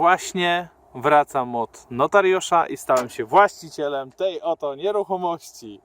Właśnie wracam od notariusza i stałem się właścicielem tej oto nieruchomości.